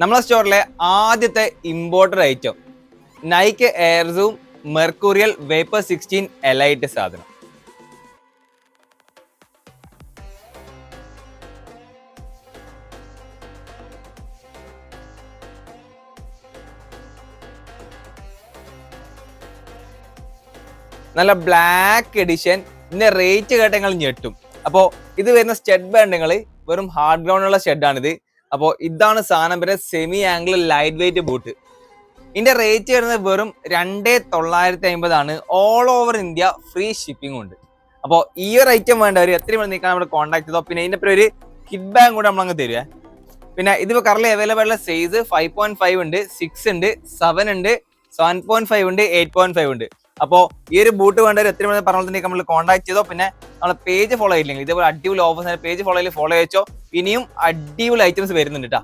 നമ്മളെ സ്റ്റോറിലെ ആദ്യത്തെ imported item Nike air zoom mercurial vapor sixteen elite സാധനം. നല്ല ബ്ലാക്ക് എഡിഷൻ ഇതിന്റെ റേറ്റ് കേട്ടങ്ങൾ ഞെട്ടും. അപ്പോൾ ഇത് വരുന്ന സ്റ്റെഡ് ബാൻഡുകൾ വെറും ഹാർഡ് ഗ്രൗണ്ടുള്ള സ്റ്റെഡാണിത് അപ്പോൾ ഇതാണ് സാധനം പിന്നെ semi angle light weight boot ഇതിന്റെ റേറ്റ് വരുന്നത് വെറും രണ്ടേ തൊള്ളായിരത്തി അമ്പതാണ് all over India free shipping ഉണ്ട്. അപ്പോൾ ഈ ഒരു ഐറ്റം വേണ്ടവർ എത്രയും വേണം നിൽക്കാൻ നമ്മൾ കോൺടാക്ട് ചെയ്തോ. പിന്നെ ഇതിന്റെ ഒരു കിഡ് ബാഗ് കൂടെ നമ്മളങ്ങ് തരുവേ. പിന്നെ ഇതിപ്പോൾ കറലി അവൈലബിൾ ഉള്ള സൈസ് ഫൈവ് പോയിന്റ് ഫൈവ് ഉണ്ട് സിക്സ് ഉണ്ട് സെവൻ ഉണ്ട് സെവൻ പോയിന്റ് ഫൈവ് ഉണ്ട് എയ്റ്റ് പോയിന്റ് ഫൈവ് ഉണ്ട്. അപ്പോൾ ഈ ഒരു ബൂട്ട് വേണ്ടവർ എത്രയും വേണ്ടി പറഞ്ഞാൽ നമ്മൾ കോൺടാക്ട് ചെയ്തോ. പിന്നെ നമ്മളെ പേജ് ഫോളോ ചെയ്തില്ലെങ്കിൽ ഇതേപോലെ അടിപൊളി ഓഫേഴ്സ് പേജ് ഫോളോ ചെയ്ത് ഫോളോ ചെയ്ച്ചോ ഇനിയും അടിപൊളി ഐറ്റംസ് വരുന്നുണ്ട് കേട്ടോ